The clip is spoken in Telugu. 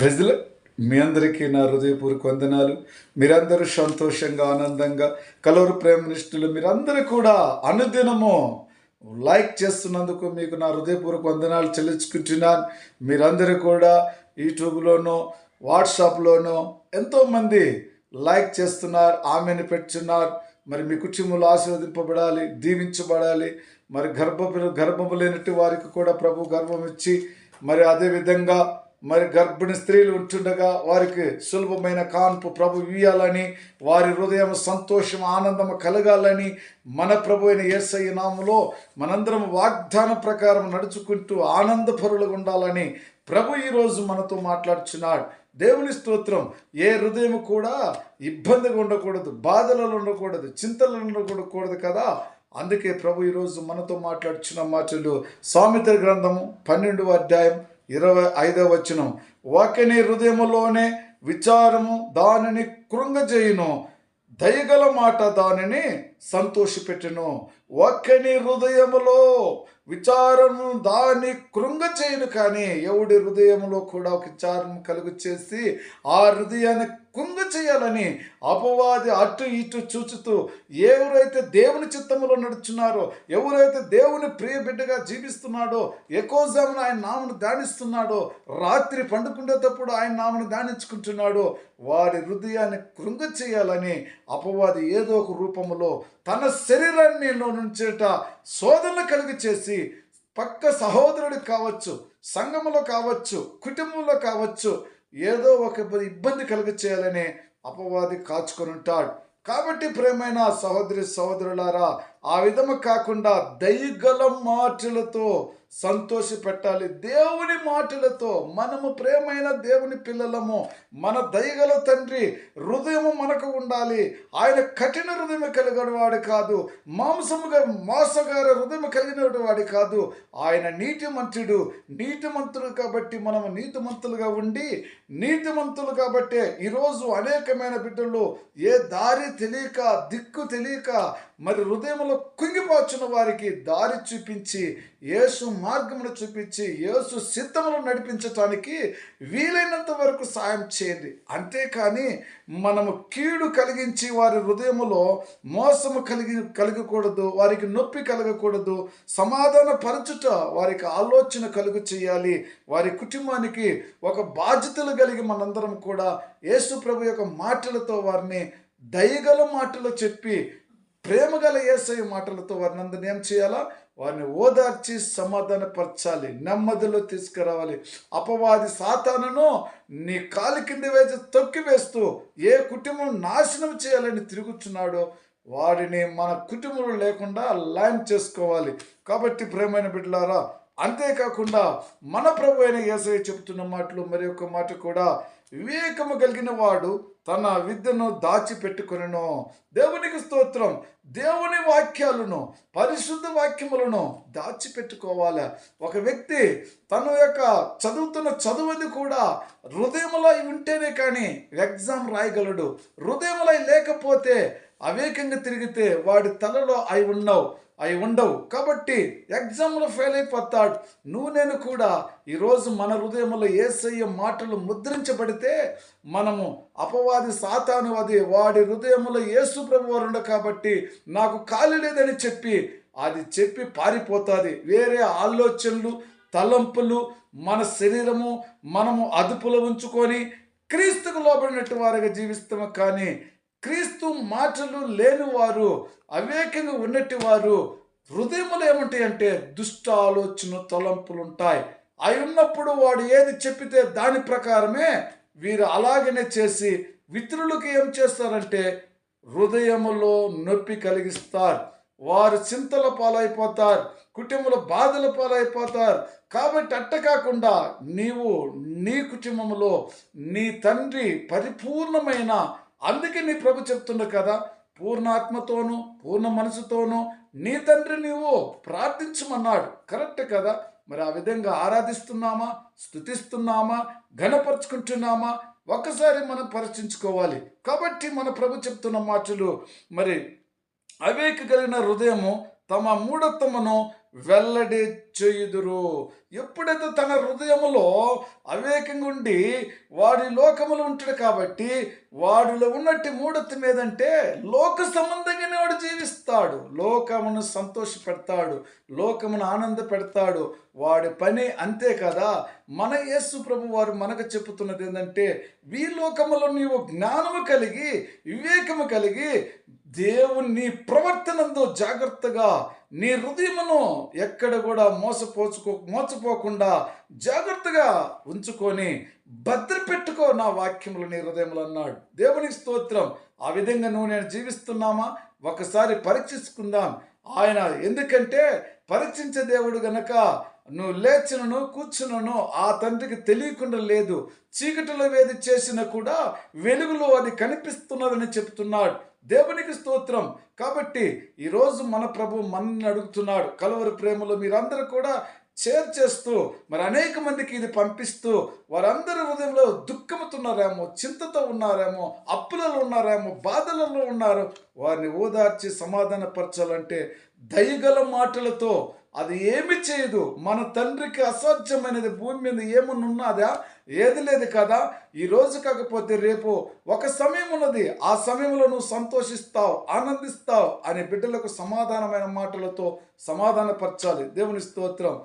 ప్రజల మీ అందరికీ నా హృదయపూర్వక వందనాలు. మీరందరూ సంతోషంగా ఆనందంగా కలవరు ప్రేమ నిష్ఠులు మీరందరూ కూడా అనుదినము లైక్ చేస్తున్నందుకు మీకు నా హృదయపూర్వక వందనాలు చెల్లించుకుంటున్నాను. మీరందరూ కూడా యూట్యూబ్లోనూ వాట్సాప్లోనూ ఎంతోమంది లైక్ చేస్తున్నారు ఆమెను పెట్టున్నారు. మరి మీ కుటుంబంలో ఆశీర్వదింపబడాలి దీవించబడాలి. మరి గర్భ గర్భము లేనట్టు వారికి కూడా ప్రభు గర్భం ఇచ్చి మరి అదే విధంగా మరి గర్భిణి స్త్రీలు ఉంటుండగా వారికి సులభమైన కాన్పు ప్రభు ఇవ్వాలని వారి హృదయం సంతోషం ఆనందం కలగాలని మన ప్రభు అయిన యేసయ్య నామములో మనందరం వాగ్దాన ప్రకారం నడుచుకుంటూ ఆనందపరులుగా ఉండాలని ప్రభు ఈరోజు మనతో మాట్లాడుచున్నాడు. దేవుని స్తోత్రం ఏ హృదయం కూడా ఇబ్బందిగా ఉండకూడదు బాధలలో ఉండకూడదు చింతలలో ఉండకూడదు కదా? అందుకే ప్రభు ఈరోజు మనతో మాట్లాడుచున్న మాటలు సామెత గ్రంథము పన్నెండవ అధ్యాయం ఇరవై ఐదవ వచనం. వాక్యని హృదయములోనే విచారము దానిని కృంగజేయును. దయగల మాట దానిని సంతోషపెట్టును. ఒకని హృదయములో విచారము దాన్ని కృంగచేయును కానీ ఎవడి హృదయంలో కూడా ఒక విచారం కలుగు చేసి ఆ హృదయాన్ని కుంగ చేయాలని అపవాది అటు ఇటు చూచుతూ ఎవరైతే దేవుని చిత్తములో నడుచున్నారో ఎవరైతే దేవుని ప్రియ బిడ్డగా జీవిస్తున్నాడో ఎక్కువజామున ఆయన నామను ధ్యానిస్తున్నాడో రాత్రి పండుకునేటప్పుడు ఆయన నామను ధ్యానించుకుంటున్నాడో వారి హృదయాన్ని కృంగ చేయాలని అపవాది ఏదో ఒక రూపంలో తన శరీరాన్ని నుంచేట శోధనలు కలిగి చేసి పక్క సహోదరుడికి కావచ్చు సంఘములో కావచ్చు కుటుంబంలో కావచ్చు ఏదో ఒక ఇబ్బంది కలుగు చేయాలని అపవాది కాచుకొని ఉంటాడు. కాబట్టి ప్రేమైన సహోదరి సహోదరులారా ఆ విధము కాకుండా దయగల మాటలతో సంతోష పెట్టాలి. దేవుని మాటలతో మనము ప్రేమైన దేవుని పిల్లలము మన దయగల తండ్రి హృదయము మనకు ఉండాలి. ఆయన కఠిన హృదయం కలిగిన వాడు కాదు మాంసముగా మోసగార హృదయం కలిగిన వాడు కాదు. ఆయన నీతిమంతుడు నీతిమంతుడు కాబట్టి మనము నీతిమంతులుగా ఉండి నీతిమంతులు కాబట్టే ఈరోజు అనేకమైన బిడ్డలు ఏ దారి తెలియక దిక్కు తెలియక మరి పాపంలో కుంగిపోచున్న వారికి దారి చూపించి యేసు మార్గమును చూపించి యేసు సిద్ధమును నడిపించటానికి వీలైనంత వరకు సాయం చేయండి. అంతేకాని మనము కీడు కలిగించి వారి హృదయములో మోసము కలిగి కలగకూడదు వారికి నొప్పి కలగకూడదు సమాధాన పరచుట వారికి ఆలోచన కలుగు చేయాలి. వారి కుటుంబానికి ఒక బాధ్యతలు కలిగి మనందరం కూడా యేసు ప్రభు యొక్క మాటలతో వారిని దయగల మాటలు చెప్పి ప్రేమగల ఏసై మాటలతో వారిని అందరినీ ఏం చేయాలా? వారిని ఓదార్చి సమాధానపరచాలి నెమ్మదిలో తీసుకురావాలి. అపవాది సాతానను నీ కాలి కింద వేసి తొక్కి వేస్తూ ఏ కుటుంబం నాశనం చేయాలని తిరుగుతున్నాడో వాడిని మన కుటుంబంలో లేకుండా లైన్ చేసుకోవాలి. కాబట్టి ప్రేమైన బిడ్డలారా అంతేకాకుండా మన ప్రభు అయిన యేసయ్య చెబుతున్న మాటలు మరి ఒక మాట కూడా వివేకము కలిగిన వాడు తన విద్యను దాచిపెట్టుకునను. దేవునికి స్తోత్రం. దేవుని వాక్యాలను పరిశుద్ధ వాక్యములను దాచిపెట్టుకోవాలి. ఒక వ్యక్తి తన యొక్క చదువుతున్న చదువుది కూడా హృదయములో ఉంటేనే కానీ ఎగ్జామ్ రాయగలడు. హృదయములై లేకపోతే అవేకంగా తిరిగితే వాడి తలలో అయి ఉన్నావు అవి ఉండవు. కాబట్టి ఎగ్జామ్లో ఫెయిల్ అయిపోతాడు నువ్వు నేను కూడా ఈరోజు మన హృదయంలో ఏసయ్య మాటలు ముద్రించబడితే మనము అపవాది సాతాను అది వాడి హృదయంలో యేసు ప్రభు వారు కాబట్టి నాకు ఖాళీ లేదని చెప్పి అది చెప్పి పారిపోతుంది. వేరే ఆలోచనలు తలంపులు మన శరీరము మనము అదుపులో ఉంచుకొని క్రీస్తుకు లోబడినట్టు వారిగా జీవిస్తాము కానీ క్రీస్తు మాటలు లేనివారు అవేకంగా ఉన్నట్టు వారు హృదయములు ఏముంటాయి అంటే దుష్ట ఆలోచన తలంపులు ఉంటాయి అవి ఉన్నప్పుడు వాడు ఏది చెప్పితే దాని ప్రకారమే వీరు అలాగనే చేసి మిత్రులకు ఏం చేస్తారంటే హృదయములో నొప్పి కలిగిస్తారు. వారు చింతల పాలైపోతారు కుటుంబల బాధల పాలైపోతారు. కాబట్టి అట్ట కాకుండా నీవు నీ కుటుంబంలో నీ తండ్రి పరిపూర్ణమైన అందుకే నీ ప్రభు చెప్తున్న కదా పూర్ణాత్మతోనూ పూర్ణ మనసుతోనూ నీ తండ్రి నీవు ప్రార్థించమన్నాడు. కరెక్ట్ కదా? మరి ఆ విధంగా ఆరాధిస్తున్నామా స్థుతిస్తున్నామా ఘనపరుచుకుంటున్నామా? ఒక్కసారి మనం పరీక్షించుకోవాలి కాబట్టి మన ప్రభు చెప్తున్న మాటలు మరి అవేక కలిగిన హృదయము తమ మూఢత్వమును వెల్లడి చేయుదురు. ఎప్పుడైతే తన హృదయములో అవేకంగా ఉండి వాడి లోకములు ఉంటాడు కాబట్టి వాడిలో ఉన్నట్టు మూడత్తి మీదంటే లోక సంబంధంగానే వాడు జీవిస్తాడు. లోకమును సంతోష పెడతాడు లోకమును ఆనంద పెడతాడు వాడి పని అంతే కదా. మన యేసు ప్రభు వారు మనకు చెప్పుతున్నది ఏంటంటే ఈ లోకములో నీవు జ్ఞానము కలిగి వివేకము కలిగి దేవుని ప్రవర్తనందు జాగ్రత్తగా నీ హృదయమును ఎక్కడ కూడా మోసపోచుకో మోసపోకుండా జాగ్రత్తగా ఉంచుకొని భద్రపెట్టుకో నా వాక్యములు నీ హృదయములు అన్నాడు. దేవునికి స్తోత్రం. ఆ విధంగా నువ్వు నేను జీవిస్తున్నామా? ఒకసారి పరీక్షించుకుందాం. ఆయన ఎందుకంటే పరీక్షించే దేవుడు గనక నువ్వు లేచినను కూర్చునను ఆ తండ్రికి తెలియకుండా లేదు. చీకటిలో వేది చేసినా కూడా వెలుగులో అది కనిపిస్తున్నదని చెప్తున్నాడు. దేవునికి స్తోత్రం. కాబట్టి ఈరోజు మన ప్రభు మనల్ని అడుగుతున్నాడు. కలవరి ప్రేమలో మీరందరూ కూడా చేర్చేస్తూ మరి అనేక మందికి ఇది పంపిస్తూ వారందరి హృదయంలో దుఃఖముతున్నారేమో చింతతో ఉన్నారేమో అప్పులలో ఉన్నారేమో బాధలలో ఉన్నారు. వారిని ఓదార్చి సమాధానపరచాలంటే దయగల మాటలతో అది ఏమి చేయదు. మన తండ్రికి అసాధ్యమైనది భూమి మీద ఏమన్నా ఉన్నదా? ఏది లేదు కదా? ఈ రోజు కాకపోతే రేపు ఒక సమయం ఉన్నది. ఆ సమయంలో నువ్వు సంతోషిస్తావు ఆనందిస్తావు అనే బిడ్డలకు సమాధానమైన మాటలతో సమాధానపరచాలి. దేవుని స్తోత్రం.